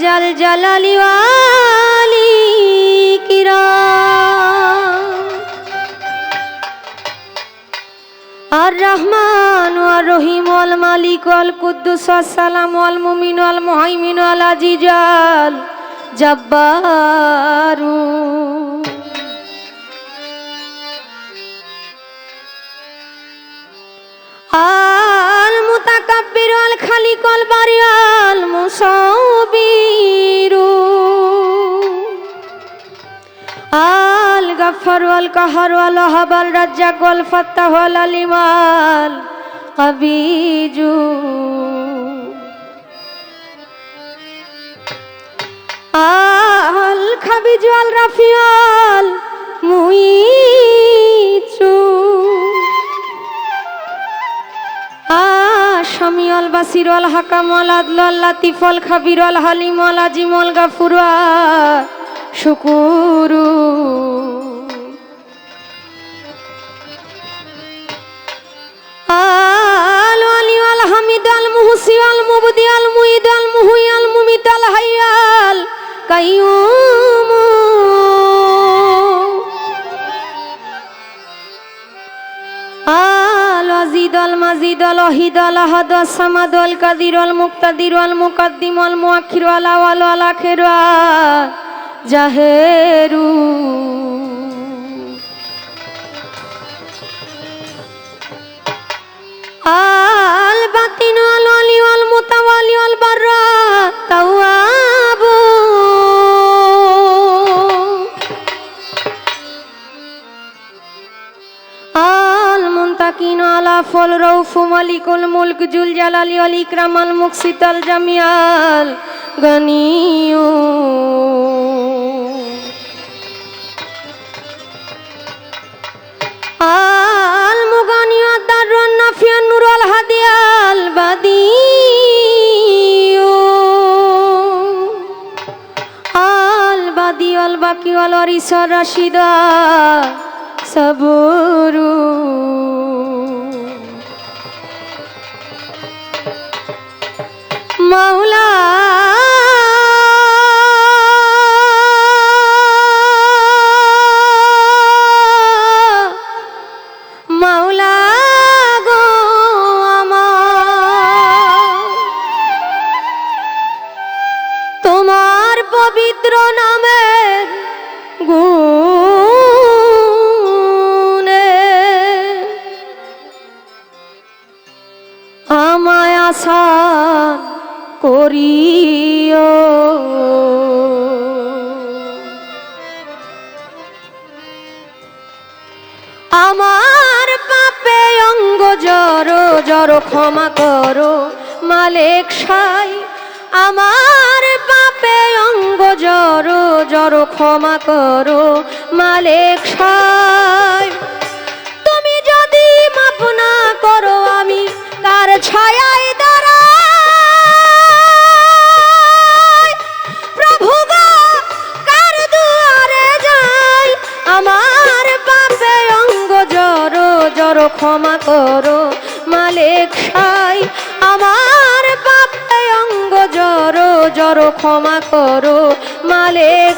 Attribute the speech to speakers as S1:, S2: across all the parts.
S1: জাল জালালি ওয়ালি কিরাম। আর রহমান ওয়ার রহিম ওয়াল মালিক ওয়াল কুদ্দুস সালাম ওয়াল মুমিন ওয়াল মুহাইমিন আজিজ ওয়াল জব্বারু। আল মুতাকাব্বির ওয়াল খালিক ওয়াল বারি ওয়াল গাফার ওয়াল কাহার ওয়াল ওয়াহাব আল রাজ্জাক ওয়াল ফাত্তাহ ওয়াল আলিম ওয়াল কাবিজু। আল খাবিজু আল রাফি ওয়াল মুইচু আসামি আল বাসির আল হাকাম আল আদল আল লাতিফ আল খাবির আল হালিম আল আজিম আল গাফুর শুকুরু। হামিদ আল মুহসি আল মুবদি আল মুইদ আল মুহুই আল মুমিত আল হাইয়াল কাইয়ুম। আল আজিদ আল মাজিদ আল অহিদ আল আহাদ সামাদ আল কাদির আল মুক্তাদির আল মুকাদ্দিম আল মুআখির আল আওয়াল আল আখির। জাহেরু। আল বাতিন, আল আলি, আল মুতাওয়ালি, আল বাররা, তাওয়াবু। আল ফল রৌফু মালিকুল মুলক, জুল জালালি বাদি আল বাকি আল অরিসর রাশিদা সবুরু মাওলা পবিত্র নামের জড় ক্ষমা করো, মালিক সাই, আমার পাপে অঙ্গ জড় জড় ক্ষমা করো, মালিক সাই। তুমি যদি মাপ না করো আমি, তার ছায়ায় ক্ষমা করো মালিক সাই, আমার পাপে অঙ্গ জড় জড় ক্ষমা করো মালিক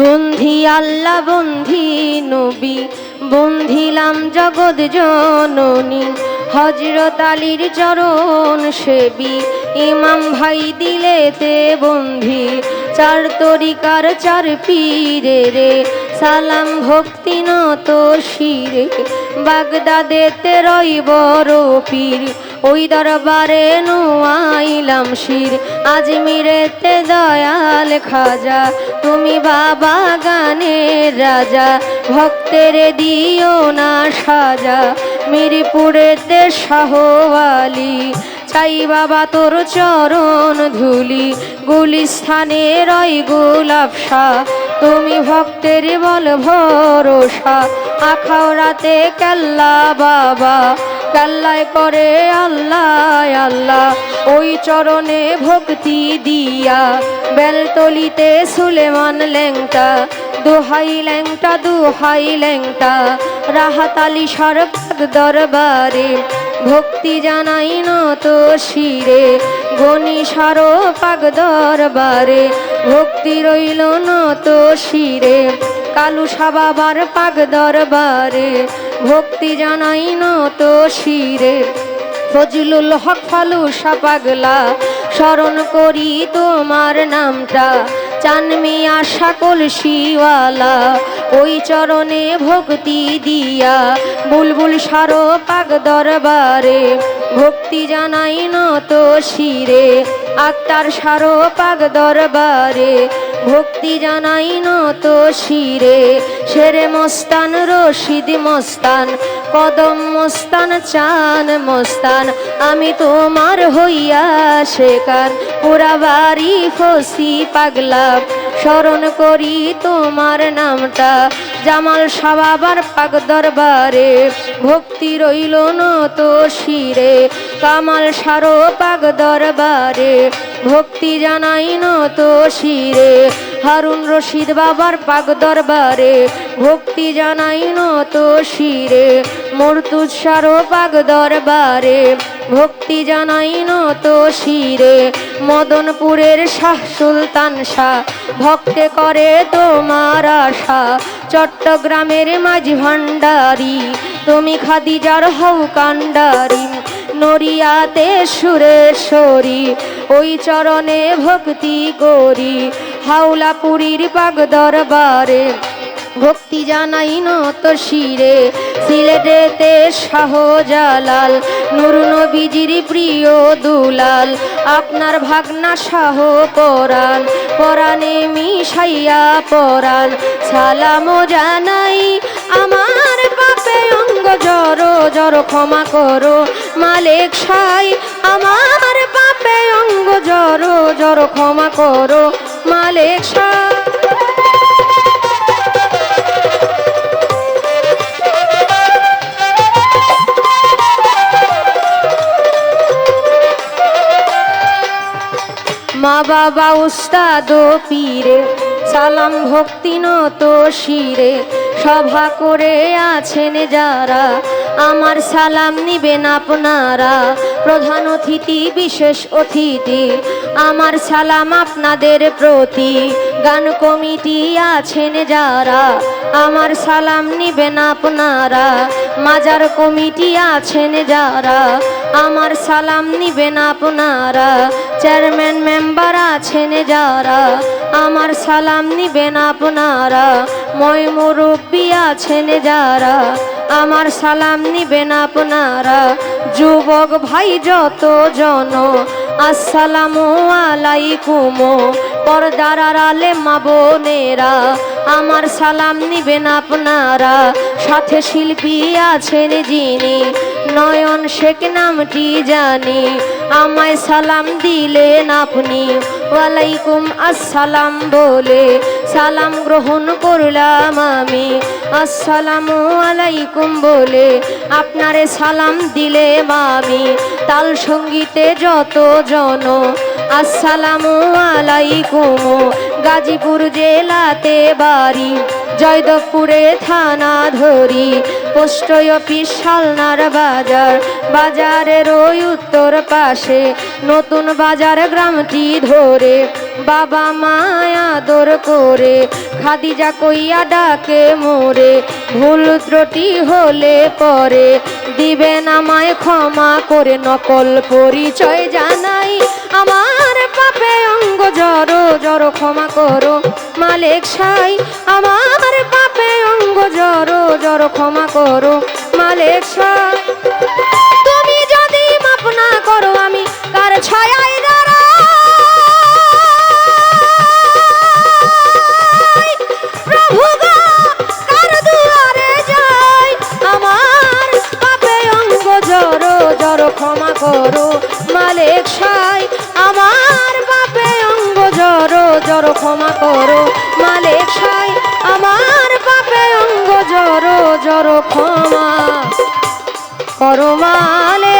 S1: বন্ধি আল্লাহ, বন্ধি নবী, বন্ধিলাম জগৎ জননী। হজরত আলীর চরণ সেবী, ইমাম ভাই দিলেতে বন্ধি, চার তরিকার চার পীরে রে, সালাম ভক্তি নত শিরে, বাগদাদেতে রই বড় পীর, ওই দরবারে নোয়াইলাম শির, আজমিরেতে দয়াল খাজা, তুমি বাবা গানের রাজা, ভক্তের দিও না সাজা মিরপুরেতে শাহওয়ালি। চাই বাবা তোর চরণ ধুলি। গুলিস্থানে রই গোলাপ শাহ। তুমি ভক্তের বল ভরসা। আখাও রাতে কাল্লা বাবা। কাল্লায় করে আল্লাহ আল্লাহ। ওই চরণে ভক্তি দিয়া। বেলতলিতে সুলেমান ল্যাংটা দোহাই ল্যাংটা দোহাই ল্যাংটা। রাহাতালি সরপাক দরবারে ভক্তি জানাই নত শিরে। গণি সারো পাক দরবারে ভক্তি রইল নত শিরে। কালু সাবাবার পাক দরবারে ভক্তি জানাই নত শিরে। ফজলুল হক ফালু সাপাগলা স্মরণ করি তোমার নামটা। চানমিয়া সকল শিওয়ালা ওই চরণে ভক্তি দিয়া, বুলবুল সারো পাক দরবারে, ভক্তি জানাই নত শিরে, আত্মার সারো পাক দরবারে ভক্তি জানাই নত শিরে। শেরে মস্তান, রশিদ মস্তান, কদম মস্তান, চান মস্তান, আমি তোমার হইয়া শেখান পুরা বাড়ি ফসি পাগলা, স্মরণ করি তোমার নামটা। জামাল সাবাবার পাক দরবারে, ভক্তি রইল নত শিরে। কামাল সারো পাক দরবারে ভক্তি জানাই নত শিরে। হারুন রশিদ বাবার পাক দরবারে, ভক্তি জানাই নত শিরে। মর্তুজ সারো পাক দরবারে, ভক্তি জানাই নত শিরে। মদনপুরের শাহ সুলতান শাহ, ভক্তে করে তোমার আশা। চট্টগ্রামের মাঝি ভান্ডারি তুমি খাদিজার হও কান্ডারি নরিয়াতে সুরেশ্বরী ওই চরণে ভক্তি করি। হাওলাপুরীর পাক দরবারে ভক্তি জানাই নত শিরে। সিলেটেতে শাহজালাল, নুর নবীজির প্রিয় দুলাল, আপনার ভাগনা শাহ পরাণ, পরাণে মিশাইয়া পরাণ। সালাম জানাই আমার অঙ্গ জড় জড় ক্ষমা করো। মালিক সাই, আমার পাপে অঙ্গ জড় জড় ক্ষমা করো। মালিক সাই। মা বাবা, উস্তাদ, পীরে সালাম ভক্তি নত শিরে, সভা করে আছেন যারা। আমার সালাম নিবেন আপনারা, প্রধান অতিথি, বিশেষ অতিথি। আমার সালাম আপনাদের প্রতি, গান কমিটি আছেন যারা। আমার সালাম নিবেন আপনারা, মাজার কমিটি আছেন যারা। আমার সালাম নিবেন আপনারা। চেয়ারম্যান মেম্বার আছেন যারা। আমার সালাম নিবেন আপনারা। মই মুরব্বী আছেন যারা। আমার সালাম নিবেন আপনারা। যুবক ভাই যত জন আসসালামু আলাইকুম। পর্দার আলে মা বোনেরা, আমার সালাম নিবেন আপনারা। সাথে শিল্পী আছেন যিনি নয়ন শেখ নামটি জানি। আমায় সালাম দিলেন আপনি। ওয়ালাইকুম আসসালাম বলে সালাম গ্রহণ করলাম আমি। আসসালামু আলাইকুম বলে আপনারে সালাম দিলে আমি। তাল সঙ্গীতে যত জন, আসসালামু আলাইকুম। গাজীপুর জেলাতে বাড়ি, জয়দেবপুরে থানা ধরি। পোস্ট অফিস শালনার বাজার। বাজারের ওই উত্তর পাশে নতুন বাজার গ্রামটি ধরে। বাবা মায় আদর করে, খাদিজা কইয়া ডাকে মোরে। ভুল ত্রুটি হলে পরে দিবেন আমায় ক্ষমা করে নকল পরিচয় জানাই। আমার পাপে অঙ্গ জড়ো জড়ো ক্ষমা করো মালিক সাই। আমার পাপে অঙ্গ জড়ো জড়ো ক্ষমা করো মালিক সাই। তুমি যদি মাপ না করো আমি কার ছায়ায় করো মালিক সাই, আমার বাপে অঙ্গ জড়ো জড়ো ক্ষমা করো। মালিক সাই, আমার বাপে অঙ্গ জড়ো জড়ো ক্ষমা করমালে